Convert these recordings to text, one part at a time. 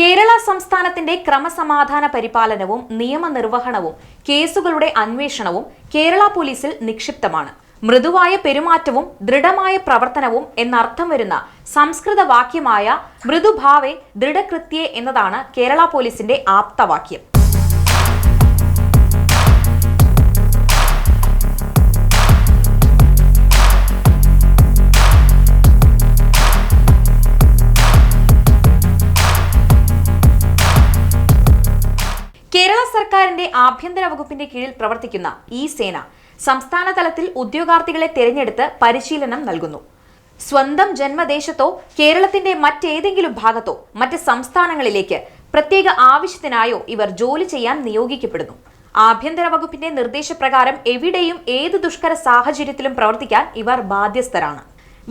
കേരള സംസ്ഥാനത്തിന്റെ ക്രമസമാധാന പരിപാലനവും നിയമനിർവഹണവും കേസുകളുടെ അന്വേഷണവും കേരള പോലീസിൽ നിക്ഷിപ്തമാണ്. മൃദുവായ പെരുമാറ്റവും ദൃഢമായ പ്രവർത്തനവും എന്നർത്ഥം വരുന്ന സംസ്കൃത വാക്യമായ മൃദുഭാവെ ദൃഢകൃത്യേ എന്നതാണ് കേരള പോലീസിന്റെ ആപ്തവാക്യം. കേരള സർക്കാരിന്റെ ആഭ്യന്തര വകുപ്പിന്റെ കീഴിൽ പ്രവർത്തിക്കുന്ന ഈ സേന സംസ്ഥാന തലത്തിൽ ഉദ്യോഗാർത്ഥികളെ തിരഞ്ഞെടുത്ത് പരിശീലനം നൽകുന്നു. സ്വന്തം ജന്മദേശത്തോ കേരളത്തിന്റെ മറ്റേതെങ്കിലും ഭാഗത്തോ മറ്റ് സംസ്ഥാനങ്ങളിലേക്ക് പ്രത്യേക ആവശ്യത്തിനായോ ഇവർ ജോലി ചെയ്യാൻ നിയോഗിക്കപ്പെടുന്നു. ആഭ്യന്തര വകുപ്പിന്റെ നിർദ്ദേശപ്രകാരം എവിടെയും ഏത് ദുഷ്കര സാഹചര്യത്തിലും പ്രവർത്തിക്കാൻ ഇവർ ബാധ്യസ്ഥരാണ്.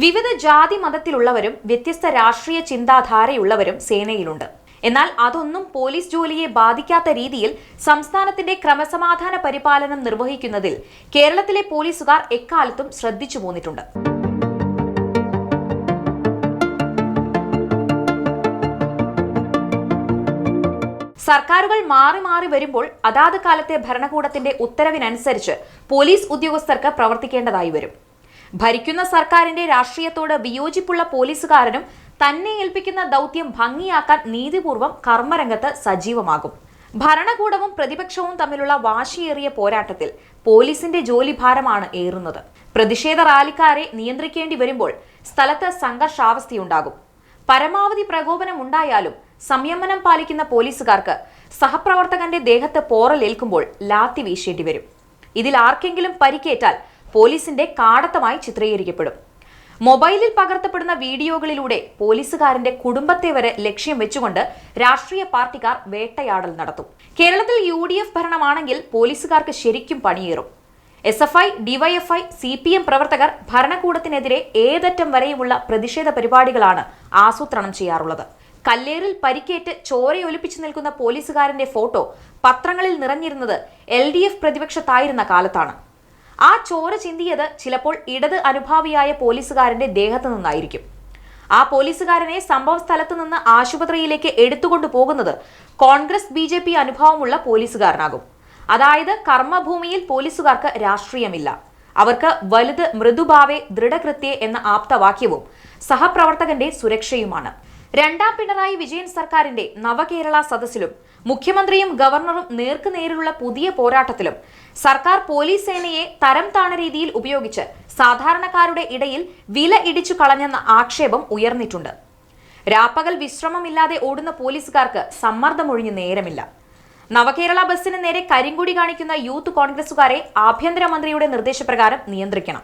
വിവിധ ജാതി മതത്തിലുള്ളവരും വ്യത്യസ്ത രാഷ്ട്രീയ ചിന്താധാരയുള്ളവരും സേനയിലുണ്ട്. എന്നാൽ അതൊന്നും പോലീസ് ജോലിയെ ബാധിക്കാത്ത രീതിയിൽ സംസ്ഥാനത്തിന്റെ ക്രമസമാധാന പരിപാലനം നിർവഹിക്കുന്നതിൽ കേരളത്തിലെ പോലീസുകാർ എക്കാലത്തും ശ്രദ്ധിച്ചു പോന്നിട്ടുണ്ട്. സർക്കാരുകൾ മാറി മാറി വരുമ്പോൾ അതാത് കാലത്തെ ഭരണകൂടത്തിന്റെ ഉത്തരവിനനുസരിച്ച് പോലീസ് ഉദ്യോഗസ്ഥർക്ക് പ്രവർത്തിക്കേണ്ടതായി വരും. ഭരിക്കുന്ന സർക്കാരിന്റെ രാഷ്ട്രീയത്തോട് വിയോജിപ്പുള്ള പോലീസുകാരനും തന്നെ ഏൽപ്പിക്കുന്ന ദൗത്യം ഭംഗിയാക്കാൻ നീതിപൂർവം കർമ്മരംഗത്ത് സജീവമാകും. ഭരണകൂടവും പ്രതിപക്ഷവും തമ്മിലുള്ള വാശിയേറിയ പോരാട്ടത്തിൽ പോലീസിന്റെ ജോലിഭാരമാണ് ഏറുന്നത്. പ്രതിഷേധ റാലിക്കാരെ നിയന്ത്രിക്കേണ്ടി വരുമ്പോൾ സ്ഥലത്ത് സംഘർഷാവസ്ഥയുണ്ടാകും. പരമാവധി പ്രകോപനം ഉണ്ടായാലും സംയമനം പാലിക്കുന്ന പോലീസുകാർക്ക് സഹപ്രവർത്തകന്റെ ദേഹത്ത് പോറലേൽക്കുമ്പോൾ ലാത്തി വീശേണ്ടി വരും. ഇതിൽ ആർക്കെങ്കിലും പരിക്കേറ്റാൽ പോലീസിന്റെ കാടത്തമായി ചിത്രീകരിക്കപ്പെടും. മൊബൈലിൽ പകർത്തപ്പെടുന്ന വീഡിയോകളിലൂടെ പോലീസുകാരന്റെ കുടുംബത്തെ വരെ ലക്ഷ്യം വെച്ചുകൊണ്ട് രാഷ്ട്രീയ പാർട്ടിക്കാർ വേട്ടയാടൽ നടത്തും. കേരളത്തിൽ യു ഡി എഫ് ഭരണമാണെങ്കിൽ പോലീസുകാർക്ക് ശരിക്കും പണിയേറും. S F I DYFI C P M പ്രവർത്തകർ ഭരണകൂടത്തിനെതിരെ ഏതറ്റം വരെയുമുള്ള പ്രതിഷേധ പരിപാടികളാണ് ആസൂത്രണം ചെയ്യാറുള്ളത്. കല്ലേറിൽ പരിക്കേറ്റ് ചോരയൊലിപ്പിച്ചു നിൽക്കുന്ന പോലീസുകാരന്റെ ഫോട്ടോ പത്രങ്ങളിൽ നിറഞ്ഞിരുന്നത് എൽ പ്രതിപക്ഷത്തായിരുന്ന കാലത്താണ്. ആ ചോര ചിന്തിയത് ചിലപ്പോൾ ഇടത് അനുഭാവിയായ പോലീസുകാരന്റെ ദേഹത്ത് നിന്നായിരിക്കും. ആ പോലീസുകാരനെ സംഭവ സ്ഥലത്ത് നിന്ന് ആശുപത്രിയിലേക്ക് എടുത്തുകൊണ്ടു പോകുന്നത് കോൺഗ്രസ് ബി ജെ പി അനുഭവമുള്ള പോലീസുകാരനാകും. അതായത് കർമ്മഭൂമിയിൽ പോലീസുകാർക്ക് രാഷ്ട്രീയമില്ല. അവർക്ക് വലുത് മൃദുഭാവെ ദൃഢകൃത്യെ എന്ന ആപ്തവാക്യവും സഹപ്രവർത്തകന്റെ സുരക്ഷയുമാണ്. രണ്ടാം പിണറായി വിജയൻ സർക്കാരിന്റെ നവകേരള സദസ്സിലും മുഖ്യമന്ത്രിയും ഗവർണറും നേർക്കുനേരെയുള്ള പുതിയ പോരാട്ടത്തിലും സർക്കാർ പോലീസ് സേനയെ തരം താണ രീതിയിൽ ഉപയോഗിച്ച് സാധാരണക്കാരുടെ ഇടയിൽ വില ഇടിച്ചു കളഞ്ഞെന്ന ആക്ഷേപം ഉയർന്നിട്ടുണ്ട്. രാപ്പകൽ വിശ്രമമില്ലാതെ ഓടുന്ന പോലീസുകാർക്ക് സമ്മർദ്ദമൊഴിഞ്ഞ് നേരമില്ല. നവകേരള ബസ്സിന് നേരെ കരിങ്കുടി കാണിക്കുന്ന യൂത്ത് കോൺഗ്രസുകാരെ ആഭ്യന്തരമന്ത്രിയുടെ നിർദ്ദേശപ്രകാരം നിയന്ത്രിക്കണം.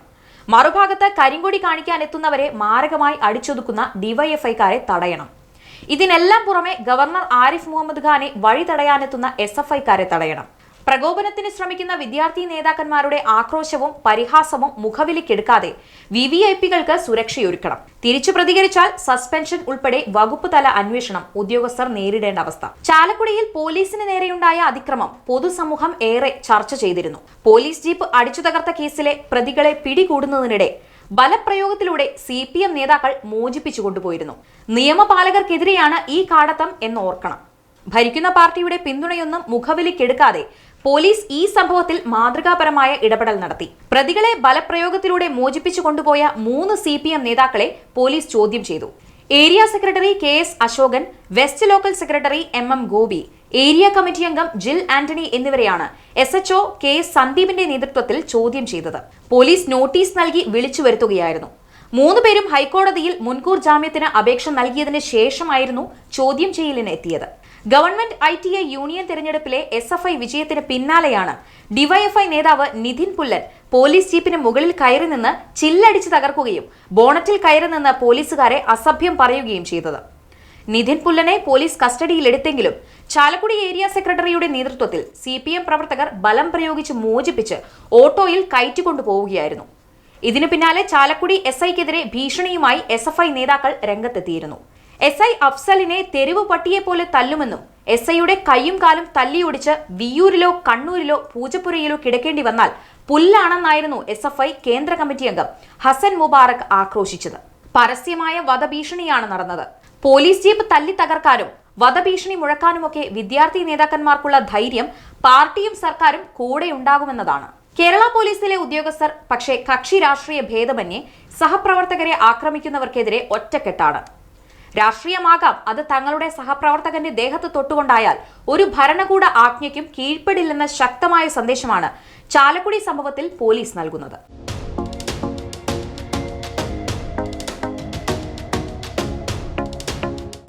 മറുഭാഗത്ത് കരിങ്കൊടി കാണിക്കാൻ എത്തുന്നവരെ മാരകമായി അടിച്ചൊതുക്കുന്ന ഡിവൈഎഫ്ഐക്കാരെ തടയണം. ഇതിനെല്ലാം പുറമെ ഗവർണർ ആരിഫ് മുഹമ്മദ് ഖാനെ വഴി തടയാനെത്തുന്ന എസ് എഫ് ഐക്കാരെ തടയണം. പ്രകോപനത്തിന് ശ്രമിക്കുന്ന വിദ്യാർത്ഥി നേതാക്കന്മാരുടെ ആക്രോശവും പരിഹാസവും മുഖവിലിക്കെടുക്കാതെ വി വി ഐ പികൾക്ക് സുരക്ഷയൊരുക്കണം. തിരിച്ചു പ്രതികരിച്ചാൽ സസ്പെൻഷൻ ഉൾപ്പെടെ വകുപ്പ് തല അന്വേഷണം ഉദ്യോഗസ്ഥർ നേരിടേണ്ട അവസ്ഥ. ചാലക്കുടിയിൽ പോലീസിന് നേരെയുണ്ടായ അതിക്രമം പൊതുസമൂഹം ഏറെ ചർച്ച ചെയ്തിരുന്നു. പോലീസ് ജീപ്പ് അടിച്ചു തകർത്ത കേസിലെ പ്രതികളെ പിടികൂടുന്നതിനിടെ ബലപ്രയോഗത്തിലൂടെ സി പി എം നേതാക്കൾ മോചിപ്പിച്ചു കൊണ്ടുപോയിരുന്നു. നിയമപാലകർക്കെതിരെയാണ് ഈ കാടത്തം എന്ന് ഓർക്കണം ഭരിക്കുന്ന പാർട്ടിയുടെ പിന്തുണയൊന്നും മുഖവിലിക്കെടുക്കാതെ പോലീസ് ഈ സംഭവത്തിൽ മാതൃകാപരമായ ഇടപെടൽ നടത്തി. പ്രതികളെ ബലപ്രയോഗത്തിലൂടെ മോചിപ്പിച്ചു കൊണ്ടുപോയ മൂന്ന് സി നേതാക്കളെ പോലീസ് ചോദ്യം ചെയ്തു. Area secretary K S Ashokan west local secretary M M Gopi area committee അംഗം ജിൽ ആന്റണി എന്നിവരെയാണ് S H O K S സന്ദീപിന്റെ നേതൃത്വത്തിൽ ചോദ്യം ചെയ്തത്. പോലീസ് നോട്ടീസ് നൽകി വിളിച്ചു വരുത്തുകയായിരുന്നു. മൂന്ന് പേരും ഹൈക്കോടതിയിൽ മുൻകൂർ ജാമ്യത്തിന് അപേക്ഷ നൽകിയതിന് ശേഷമായിരുന്നു ചോദ്യം ചെയ്യലിന് എത്തിയത്. Government I T I union തെരഞ്ഞെടുപ്പിലെ എസ് എഫ് ഐ വിജയത്തിന് പിന്നാലെയാണ് ഡിവൈഎഫ്ഐ നേതാവ് നിധിൻ പുല്ലൻ പോലീസ് ജീപ്പിന് മുകളിൽ കയറി നിന്ന് ചില്ലടിച്ച് തകർക്കുകയും ബോണറ്റിൽ കയറി നിന്ന് പോലീസുകാരെ അസഭ്യം പറയുകയും ചെയ്തത്. നിധിൻ പുല്ലനെ പോലീസ് കസ്റ്റഡിയിലെടുത്തെങ്കിലും ചാലക്കുടി ഏരിയ സെക്രട്ടറിയുടെ നേതൃത്വത്തിൽ സി പി എം പ്രവർത്തകർ ബലം പ്രയോഗിച്ച് മോചിപ്പിച്ച് ഓട്ടോയിൽ കയറ്റിക്കൊണ്ടുപോവുകയായിരുന്നു. ഇതിനു പിന്നാലെ ചാലക്കുടി എസ് ഐക്കെതിരെ ഭീഷണിയുമായി എസ് എഫ് ഐ നേതാക്കൾ രംഗത്തെത്തിയിരുന്നു. എസ് ഐ അഫ്സലിനെ തെരുവ് പട്ടിയെ പോലെ തല്ലുമെന്നും എസ് ഐയുടെ കൈയും കാലും തല്ലിയൊടിച്ച് വിയൂരിലോ കണ്ണൂരിലോ പൂജപ്പുരയിലോ കിടക്കേണ്ടി വന്നാൽ പുല്ലാണെന്നായിരുന്നു എസ് എഫ് ഐ കേന്ദ്ര കമ്മിറ്റി അംഗം ഹസൻ മുബാറക് ആക്രോശിച്ചത്. പരസ്യമായ വധഭീഷണിയാണ് നടന്നത്. പോലീസ് ജീപ്പ് തല്ലി തകർക്കാനും വധഭീഷണി മുഴക്കാനുമൊക്കെ വിദ്യാർത്ഥി നേതാക്കന്മാർക്കുള്ള ധൈര്യം പാർട്ടിയും സർക്കാരും കൂടെയുണ്ടാകുമെന്നതാണ് കേരള പോലീസിലെ ഉദ്യോഗസ്ഥർ പക്ഷേ കക്ഷി രാഷ്ട്രീയ ഭേദമന്യേ സഹപ്രവർത്തകരെ ആക്രമിക്കുന്നവർക്കെതിരെ ഒറ്റക്കെട്ടാണ്. രാഷ്ട്രീയമാകാം. അത് തങ്ങളുടെ സഹപ്രവർത്തകന്റെ ദേഹത്ത് തൊട്ടുകൊണ്ടായാൽ ഒരു ഭരണകൂട ആജ്ഞയ്ക്കും കീഴ്പ്പെടില്ലെന്ന ശക്തമായ സന്ദേശമാണ് ചാലക്കുടി സംഭവത്തിൽ പോലീസ് നൽകുന്നത്.